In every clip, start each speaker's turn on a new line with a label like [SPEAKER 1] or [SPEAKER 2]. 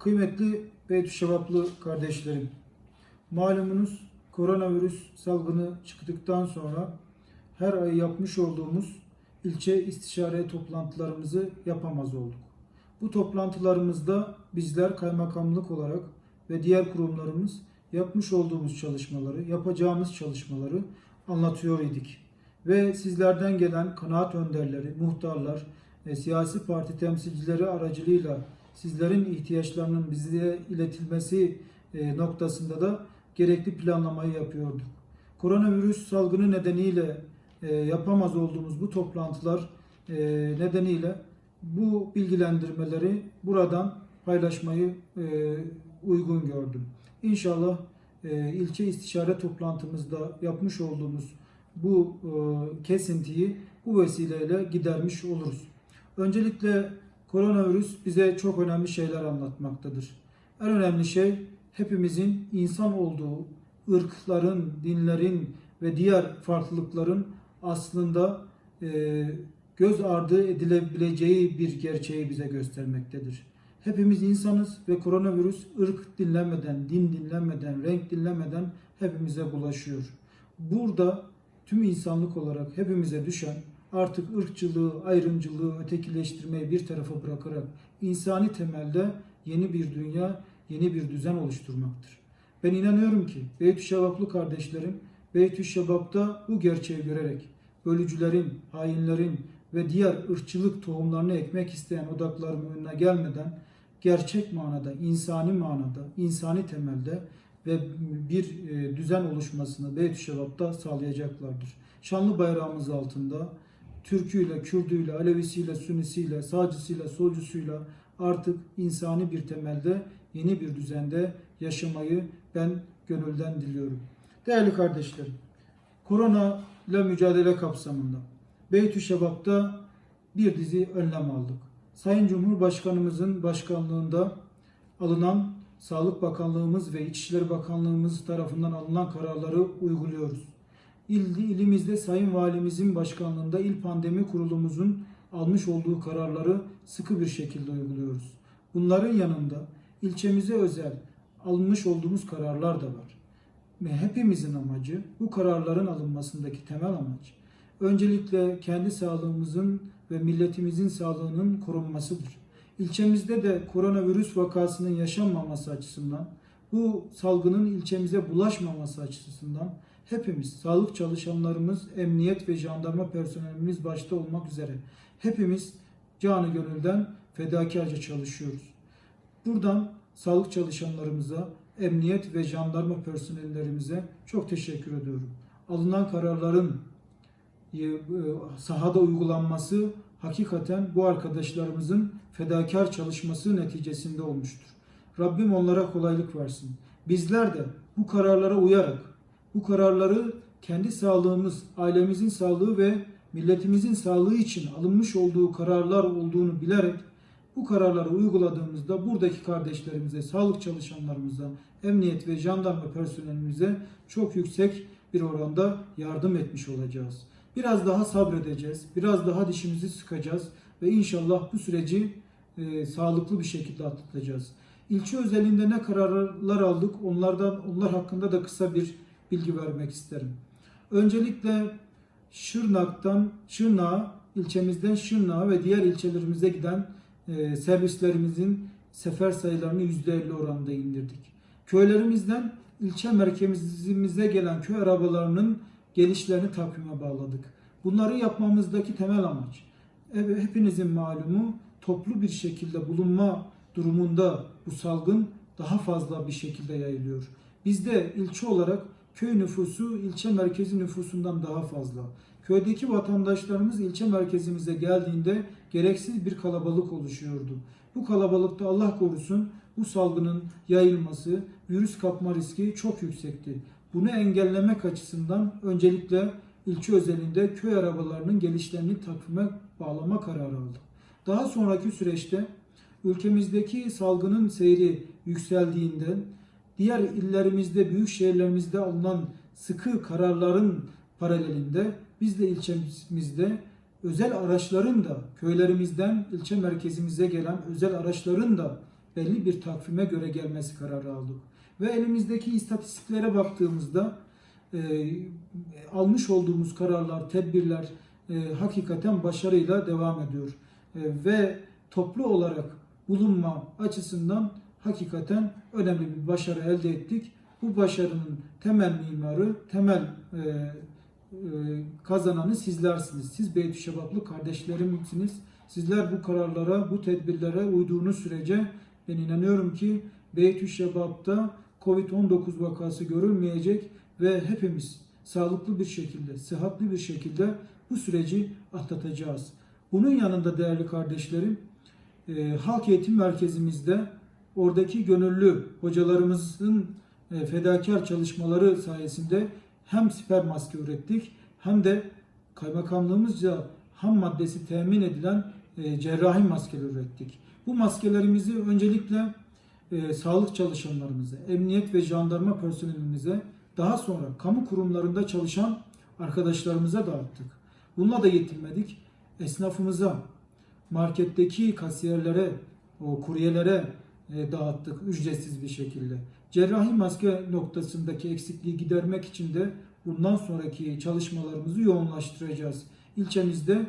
[SPEAKER 1] Kıymetli Beytüşşevaplı kardeşlerim, malumunuz koronavirüs salgını çıktıktan sonra her ay yapmış olduğumuz ilçe istişare toplantılarımızı yapamaz olduk. Bu toplantılarımızda bizler kaymakamlık olarak ve diğer kurumlarımız yapmış olduğumuz çalışmaları, yapacağımız çalışmaları anlatıyor idik. Ve sizlerden gelen kanaat önderleri, muhtarlar, e, siyasi parti temsilcileri aracılığıyla sizlerin ihtiyaçlarının bize iletilmesi e, noktasında da gerekli planlamayı yapıyorduk. Koronavirüs salgını nedeniyle e, yapamaz olduğumuz bu toplantılar e, nedeniyle bu bilgilendirmeleri buradan paylaşmayı uygun gördüm. İnşallah ilçe istişare toplantımızda yapmış olduğumuz bu kesintiyi bu vesileyle gidermiş oluruz. Öncelikle koronavirüs bize çok önemli şeyler anlatmaktadır. En önemli şey hepimizin insan olduğu, ırkların, dinlerin ve diğer farklılıkların aslında e, göz ardı edilebileceği bir gerçeği bize göstermektedir. Hepimiz insanız ve koronavirüs ırk dinlemeden, din dinlemeden, renk dinlemeden hepimize bulaşıyor. Burada tüm insanlık olarak hepimize düşen artık ırkçılığı, ayrımcılığı, ötekileştirmeyi bir tarafa bırakarak insani temelde yeni bir dünya, yeni bir düzen oluşturmaktır. Ben inanıyorum ki Beytüşşevaplı kardeşlerim Beytüşşevap'ta bu gerçeği görerek bölücülerin, hainlerin ve diğer ırkçılık tohumlarını ekmek isteyen odakların önüne gelmeden gerçek manada, insani manada, insani temelde ve bir e, düzen oluşmasını Beytüşşevap'ta sağlayacaklardır. Şanlı bayrağımız altında Türküyle, Kürdüyle, Alevisiyle, Sünnisiyle, sağcısıyla, solcusuyla artık insani bir temelde yeni bir düzende yaşamayı ben gönülden diliyorum. Değerli kardeşlerim, korona ile mücadele kapsamında Beytüşşevap'ta bir dizi önlem aldık. Sayın Cumhurbaşkanımızın başkanlığında alınan Sağlık Bakanlığımız ve İçişleri Bakanlığımız tarafından alınan kararları uyguluyoruz. İl, ilimizde Sayın Valimizin başkanlığında İl Pandemi Kurulumuzun almış olduğu kararları sıkı bir şekilde uyguluyoruz. Bunların yanında ilçemize özel almış olduğumuz kararlar da var. Ve hepimizin amacı bu kararların alınmasındaki temel amaç öncelikle kendi sağlığımızın ve milletimizin sağlığının korunmasıdır. İlçemizde de koronavirüs vakasının yaşanmaması açısından, bu salgının ilçemize bulaşmaması açısından hepimiz, sağlık çalışanlarımız, emniyet ve jandarma personelimiz başta olmak üzere hepimiz canı gönülden fedakarca çalışıyoruz. Buradan sağlık çalışanlarımıza, emniyet ve jandarma personellerimize çok teşekkür ediyorum. Alınan kararların e, sahada uygulanması hakikaten bu arkadaşlarımızın fedakar çalışması neticesinde olmuştur. Rabbim onlara kolaylık versin. Bizler de bu kararlara uyarak, bu kararları kendi sağlığımız, ailemizin sağlığı ve milletimizin sağlığı için alınmış olduğu kararlar olduğunu bilerek bu kararları uyguladığımızda buradaki kardeşlerimize, sağlık çalışanlarımıza, emniyet ve jandarma personelimize çok yüksek bir oranda yardım etmiş olacağız. Biraz daha sabredeceğiz, biraz daha dişimizi sıkacağız ve inşallah bu süreci e, sağlıklı bir şekilde atlatacağız. İlçe özelinde ne kararlar aldık onlardan onlar hakkında da kısa bir bilgi vermek isterim. Öncelikle Şırnak'tan Şırnak'a, ilçemizden Şırnak'a ve diğer ilçelerimize giden e, servislerimizin sefer sayılarını %50 oranında indirdik. Köylerimizden ilçe merkezimize gelen köy arabalarının gelişlerini takvime bağladık. Bunları yapmamızdaki temel amaç evet, hepinizin malumu toplu bir şekilde bulunma durumunda bu salgın daha fazla bir şekilde yayılıyor. Bizde ilçe olarak köy nüfusu ilçe merkezi nüfusundan daha fazla. Köydeki vatandaşlarımız ilçe merkezimize geldiğinde gereksiz bir kalabalık oluşuyordu. Bu kalabalıkta Allah korusun bu salgının yayılması, virüs kapma riski çok yüksekti. Bunu engellemek açısından öncelikle ilçe özelinde köy arabalarının gelişlerini takvime bağlama kararı aldık. Daha sonraki süreçte ülkemizdeki salgının seyri yükseldiğinden diğer illerimizde, büyük şehirlerimizde alınan sıkı kararların paralelinde biz de ilçemizde özel araçların da köylerimizden ilçe merkezimize gelen özel araçların da belli bir takvime göre gelmesi kararı aldık. Ve elimizdeki istatistiklere baktığımızda e, almış olduğumuz kararlar, tedbirler e, hakikaten başarıyla devam ediyor. E, ve toplu olarak bulunma açısından hakikaten önemli bir başarı elde ettik. Bu başarının temel mimarı, temel e, e, kazananı sizlersiniz. Siz Beytüşşebaplı kardeşlerimsiniz. Sizler bu kararlara, bu tedbirlere uyduğunuz sürece ben inanıyorum ki Beytüşşebap'ta Covid-19 vakası görülmeyecek ve hepimiz sağlıklı bir şekilde, sıhhatli bir şekilde bu süreci atlatacağız. Bunun yanında değerli kardeşlerim, e, Halk Eğitim Merkezimizde oradaki gönüllü hocalarımızın e, fedakar çalışmaları sayesinde hem siper maske ürettik hem de kaymakamlığımızca ham maddesi temin edilen e, cerrahi maskeler ürettik. Bu maskelerimizi öncelikle e, sağlık çalışanlarımıza, emniyet ve jandarma personelimize, daha sonra kamu kurumlarında çalışan arkadaşlarımıza dağıttık. Bununla da yetinmedik. Esnafımıza, marketteki kasiyerlere, o kuryelere dağıttık ücretsiz bir şekilde. Cerrahi maske noktasındaki eksikliği gidermek için de bundan sonraki çalışmalarımızı yoğunlaştıracağız. İlçemizde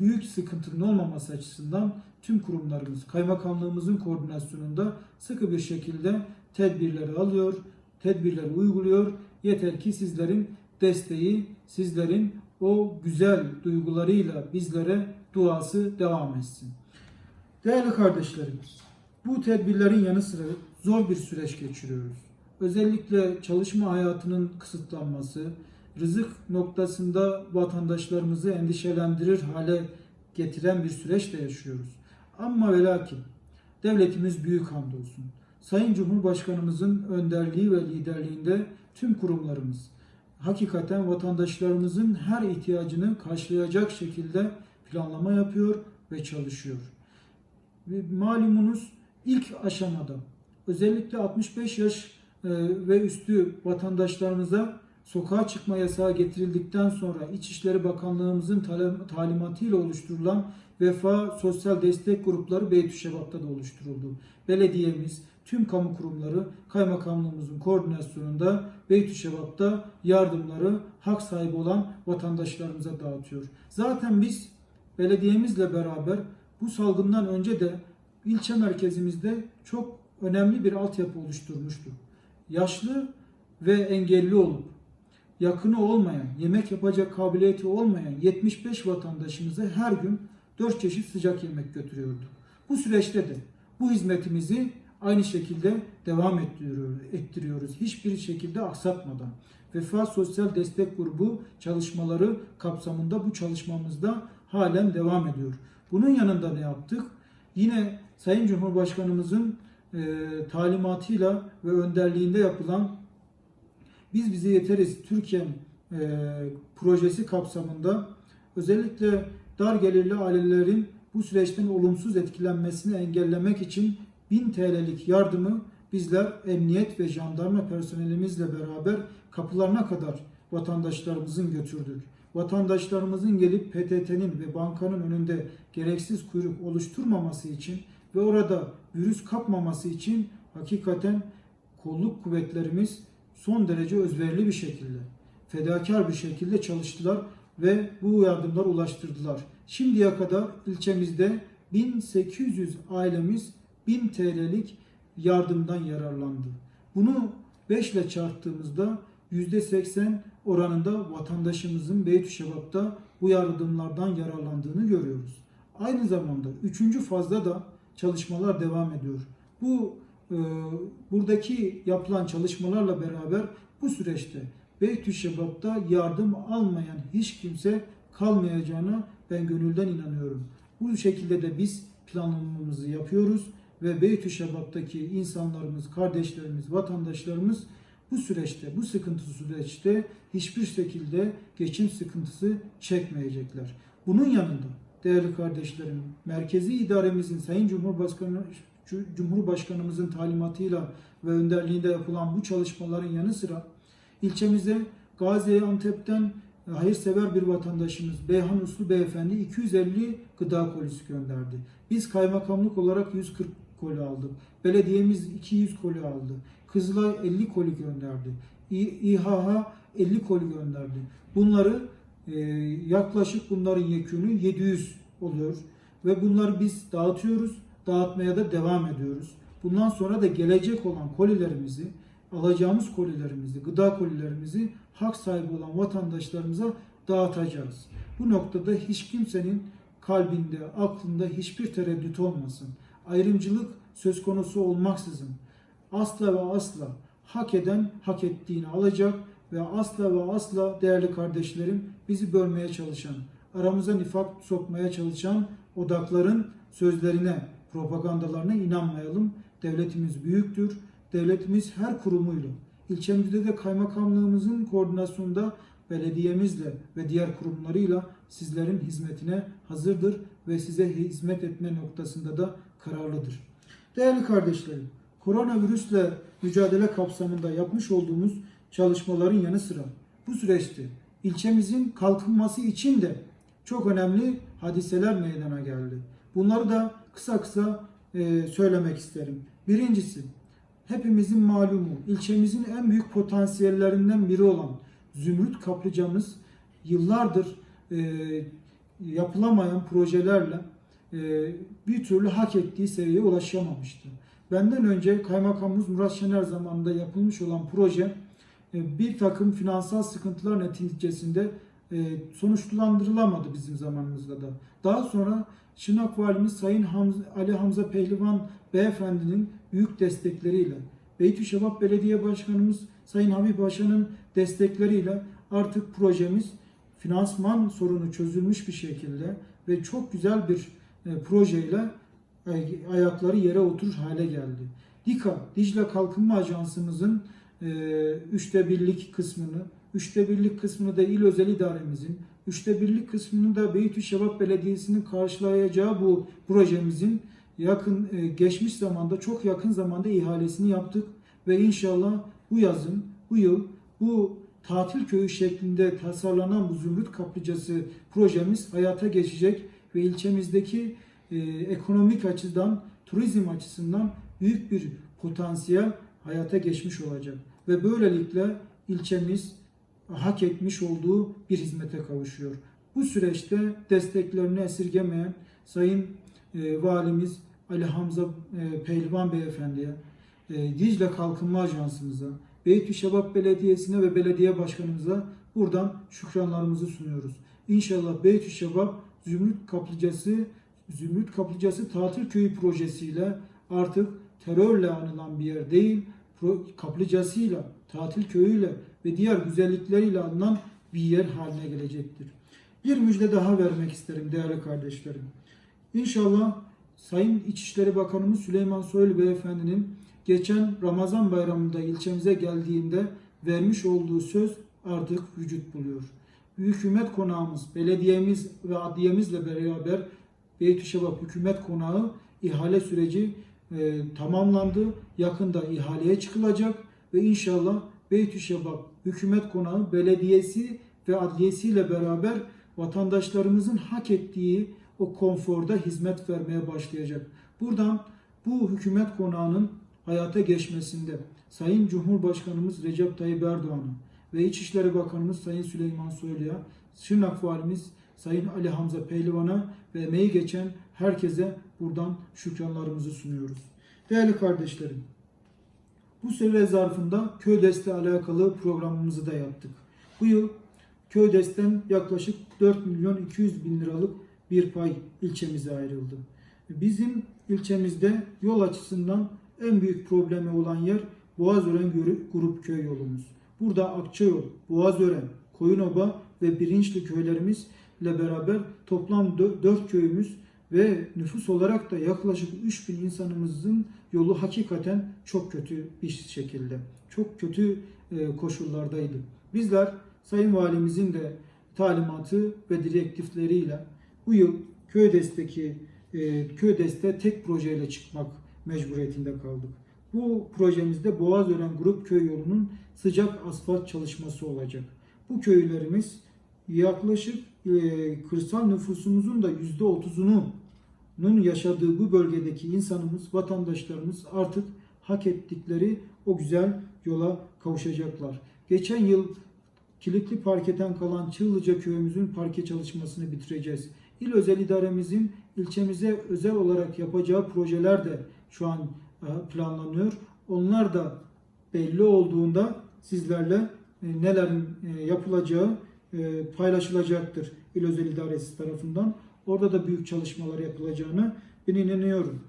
[SPEAKER 1] büyük sıkıntının olmaması açısından tüm kurumlarımız, kaymakamlığımızın koordinasyonunda sıkı bir şekilde tedbirleri alıyor, tedbirleri uyguluyor. Yeter ki sizlerin desteği, sizlerin o güzel duygularıyla bizlere duası devam etsin. Değerli kardeşlerim, bu tedbirlerin yanı sıra zor bir süreç geçiriyoruz. Özellikle çalışma hayatının kısıtlanması, rızık noktasında vatandaşlarımızı endişelendirir hale getiren bir süreç de yaşıyoruz. Ama ve lakin devletimiz büyük hamdolsun. Sayın Cumhurbaşkanımızın önderliği ve liderliğinde tüm kurumlarımız hakikaten vatandaşlarımızın her ihtiyacını karşılayacak şekilde planlama yapıyor ve çalışıyor. Ve malumunuz ilk aşamada özellikle 65 yaş e, ve üstü vatandaşlarımıza sokağa çıkma yasağı getirildikten sonra İçişleri Bakanlığımızın talim- talimatıyla oluşturulan Vefa Sosyal Destek Grupları Beytüşşebap'ta da oluşturuldu. Belediyemiz, tüm kamu kurumları kaymakamlığımızın koordinasyonunda Beytüşşebap'ta yardımları hak sahibi olan vatandaşlarımıza dağıtıyor. Zaten biz belediyemizle beraber bu salgından önce de ilçe merkezimizde çok önemli bir altyapı oluşturmuştuk. Yaşlı ve engelli olup yakını olmayan, yemek yapacak kabiliyeti olmayan 75 vatandaşımıza her gün 4 çeşit sıcak yemek götürüyorduk. Bu süreçte de bu hizmetimizi aynı şekilde devam ettiriyor- ettiriyoruz. Hiçbir şekilde aksatmadan. Vefa Sosyal Destek Grubu çalışmaları kapsamında bu çalışmamızda halen devam ediyor. Bunun yanında ne yaptık? Yine Sayın Cumhurbaşkanımızın e, talimatıyla ve önderliğinde yapılan biz bize yeteriz Türkiye e, projesi kapsamında özellikle dar gelirli ailelerin bu süreçten olumsuz etkilenmesini engellemek için 1000 TL'lik yardımı bizler emniyet ve jandarma personelimizle beraber kapılarına kadar vatandaşlarımızın götürdük. Vatandaşlarımızın gelip PTT'nin ve bankanın önünde gereksiz kuyruk oluşturmaması için ve orada virüs kapmaması için hakikaten kolluk kuvvetlerimiz son derece özverili bir şekilde, fedakar bir şekilde çalıştılar ve bu yardımları ulaştırdılar. Şimdiye kadar ilçemizde 1800 ailemiz 1000 TL'lik yardımdan yararlandı. Bunu 5 ile çarptığımızda %80 oranında vatandaşımızın Beytüşşebap'ta bu yardımlardan yararlandığını görüyoruz. Aynı zamanda 3. fazda da çalışmalar devam ediyor. Bu e, buradaki yapılan çalışmalarla beraber bu süreçte Beytüşşebap'ta yardım almayan hiç kimse kalmayacağına ben gönülden inanıyorum. Bu şekilde de biz planlamamızı yapıyoruz ve Beytüşşebap'taki insanlarımız, kardeşlerimiz, vatandaşlarımız bu süreçte, bu sıkıntı süreçte hiçbir şekilde geçim sıkıntısı çekmeyecekler. Bunun yanında değerli kardeşlerim, merkezi idaremizin Sayın Cumhurbaşkanı Cumhurbaşkanımızın talimatıyla ve önderliğinde yapılan bu çalışmaların yanı sıra ilçemize Gaziantep'ten e, hayırsever bir vatandaşımız Beyhan Uslu Beyefendi 250 gıda kolisi gönderdi. Biz kaymakamlık olarak 140 koli aldık. Belediyemiz 200 koli aldı. Kızılay 50 koli gönderdi. İHH 50 koli gönderdi. Bunları yaklaşık bunların yekünü 700 oluyor. Ve bunları biz dağıtıyoruz. Dağıtmaya da devam ediyoruz. Bundan sonra da gelecek olan kolilerimizi, alacağımız kolilerimizi, gıda kolilerimizi hak sahibi olan vatandaşlarımıza dağıtacağız. Bu noktada hiç kimsenin kalbinde, aklında hiçbir tereddüt olmasın. Ayrımcılık söz konusu olmaksızın asla ve asla hak eden hak ettiğini alacak ve asla ve asla değerli kardeşlerim bizi bölmeye çalışan, aramıza nifak sokmaya çalışan odakların sözlerine, propagandalarına inanmayalım. Devletimiz büyüktür. Devletimiz her kurumuyla, ilçemizde de kaymakamlığımızın koordinasyonunda belediyemizle ve diğer kurumlarıyla sizlerin hizmetine hazırdır ve size hizmet etme noktasında da kararlıdır. Değerli kardeşlerim, koronavirüsle mücadele kapsamında yapmış olduğumuz çalışmaların yanı sıra bu süreçte ilçemizin kalkınması için de çok önemli hadiseler meydana geldi. Bunları da kısa kısa e, söylemek isterim. Birincisi, hepimizin malumu ilçemizin en büyük potansiyellerinden biri olan Zümrüt Kaplıcamız yıllardır e, yapılamayan projelerle e, bir türlü hak ettiği seviyeye ulaşamamıştı. Benden önce Kaymakamımız Murat Şener zamanında yapılmış olan proje bir takım finansal sıkıntılar neticesinde e, sonuçlandırılamadı bizim zamanımızda da. Daha sonra Şırnak Valimiz Sayın Ali Hamza Pehlivan Beyefendinin büyük destekleriyle, Beytüşşebap Belediye Başkanımız Sayın Habib Paşa'nın destekleriyle artık projemiz finansman sorunu çözülmüş bir şekilde ve çok güzel bir e, projeyle ay- ayakları yere oturur hale geldi. DİKA, Dicle Kalkınma Ajansımızın e, üçte birlik kısmını, üçte birlik kısmını da il özel idaremizin, üçte birlik kısmını da Beytüşşebap Belediyesi'nin karşılayacağı bu projemizin yakın e, geçmiş zamanda çok yakın zamanda ihalesini yaptık ve inşallah bu yazın, bu yıl bu tatil köyü şeklinde tasarlanan bu Zümrüt Kaplıcası projemiz hayata geçecek ve ilçemizdeki e, ekonomik açıdan, turizm açısından büyük bir potansiyel hayata geçmiş olacak. Ve böylelikle ilçemiz hak etmiş olduğu bir hizmete kavuşuyor. Bu süreçte desteklerini esirgemeyen Sayın e, Valimiz Ali Hamza e, Pehlivan Beyefendi'ye, e, Dicle Kalkınma Ajansımıza, Beytüşşebap Belediyesi'ne ve belediye başkanımıza buradan şükranlarımızı sunuyoruz. İnşallah Beytüşşebap Zümrüt Kaplıcası Zümrüt Kaplıcası Tatil Köyü projesiyle artık terörle anılan bir yer değil, kaplıcasıyla, tatil köyüyle ve diğer güzellikleriyle anılan bir yer haline gelecektir. Bir müjde daha vermek isterim değerli kardeşlerim. İnşallah Sayın İçişleri Bakanımız Süleyman Soylu Beyefendi'nin geçen Ramazan bayramında ilçemize geldiğinde vermiş olduğu söz artık vücut buluyor. Hükümet konağımız, belediyemiz ve adliyemizle beraber Beytüşşebap Hükümet Konağı ihale süreci e, tamamlandı. Yakında ihaleye çıkılacak ve inşallah Beytüşşebap Hükümet Konağı belediyesi ve adliyesiyle beraber vatandaşlarımızın hak ettiği o konforda hizmet vermeye başlayacak. Buradan bu hükümet konağının hayata geçmesinde Sayın Cumhurbaşkanımız Recep Tayyip Erdoğan'a ve İçişleri Bakanımız Sayın Süleyman Soylu'ya, Şırnak Valimiz Sayın Ali Hamza Pehlivan'a ve emeği geçen herkese buradan şükranlarımızı sunuyoruz. Değerli kardeşlerim, bu süre zarfında Köydes'le alakalı programımızı da yaptık. Bu yıl Köydes'ten yaklaşık 4 milyon 200 bin liralık bir pay ilçemize ayrıldı. Bizim ilçemizde yol açısından en büyük problemi olan yer Boğazören Grup Köy yolumuz. Burada Akçayol, Boğazören, Koyunoba ve Birinçli köylerimizle beraber toplam 4 köyümüz ve nüfus olarak da yaklaşık 3000 insanımızın yolu hakikaten çok kötü bir şekilde, çok kötü e, koşullardaydı. Bizler Sayın Valimizin de talimatı ve direktifleriyle bu yıl Köydes'teki e, Köydes'te tek projeyle çıkmak mecburiyetinde kaldık. Bu projemizde Boğazören Grup Köy yolunun sıcak asfalt çalışması olacak. Bu köylerimiz yaklaşık e, kırsal nüfusumuzun da yüzde otuzunun yaşadığı bu bölgedeki insanımız, vatandaşlarımız artık hak ettikleri o güzel yola kavuşacaklar. Geçen yıl kilitli parketen kalan Çığlıca köyümüzün parke çalışmasını bitireceğiz. İl özel idaremizin ilçemize özel olarak yapacağı projeler de şu an e, planlanıyor. Onlar da belli olduğunda sizlerle e, nelerin e, yapılacağı paylaşılacaktır İl Özel İdaresi tarafından. Orada da büyük çalışmalar yapılacağını ben inanıyorum.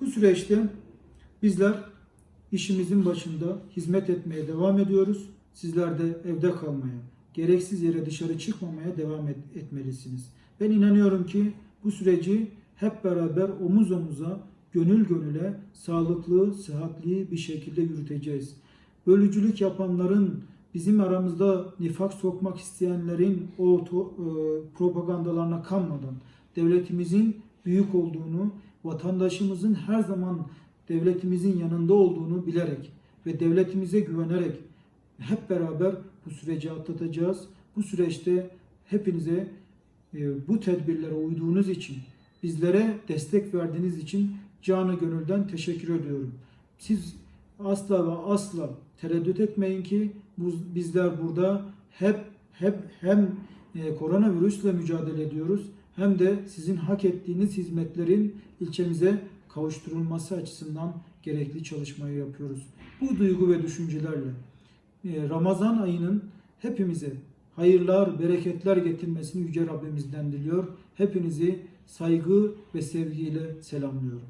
[SPEAKER 1] Bu süreçte bizler işimizin başında hizmet etmeye devam ediyoruz. Sizler de evde kalmaya, gereksiz yere dışarı çıkmamaya devam et- etmelisiniz. Ben inanıyorum ki bu süreci hep beraber omuz omuza, gönül gönüle, sağlıklı, sıhhatli bir şekilde yürüteceğiz. Bölücülük yapanların, bizim aramızda nifak sokmak isteyenlerin o e, propagandalarına kanmadan devletimizin büyük olduğunu, vatandaşımızın her zaman devletimizin yanında olduğunu bilerek ve devletimize güvenerek hep beraber bu süreci atlatacağız. Bu süreçte hepinize e, bu tedbirlere uyduğunuz için, bizlere destek verdiğiniz için canı gönülden teşekkür ediyorum. Siz asla ve asla tereddüt etmeyin ki bizler burada hep hep hem e, koronavirüsle mücadele ediyoruz hem de sizin hak ettiğiniz hizmetlerin ilçemize kavuşturulması açısından gerekli çalışmayı yapıyoruz. Bu duygu ve düşüncelerle e, Ramazan ayının hepimize hayırlar, bereketler getirmesini Yüce Rabbimizden diliyor. Hepinizi saygı ve sevgiyle selamlıyorum.